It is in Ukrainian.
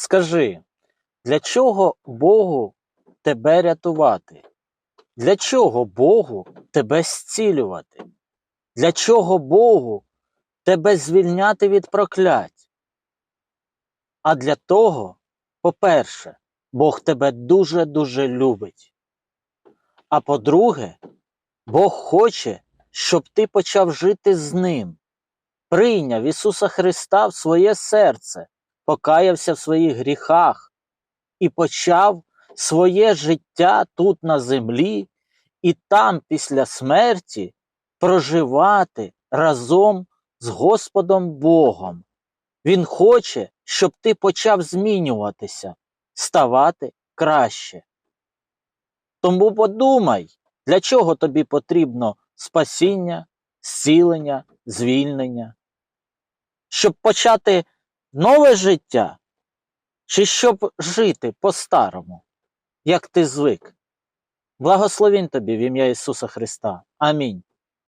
Скажи, для чого Богу тебе рятувати? Для чого Богу тебе зцілювати? Для чого Богу тебе звільняти від проклять? А для того, по-перше, Бог тебе дуже-дуже любить. А по-друге, Бог хоче, щоб ти почав жити з Ним, прийняв Ісуса Христа в своє серце, покаявся в своїх гріхах і почав своє життя тут на землі, і там, після смерті, проживати разом з Господом Богом. Він хоче, щоб ти почав змінюватися, ставати краще. Тому подумай, для чого тобі потрібно спасіння, зцілення, звільнення? Щоб почати нове життя, чи щоб жити по-старому, як ти звик? Благословінь тобі в ім'я Ісуса Христа. Амінь.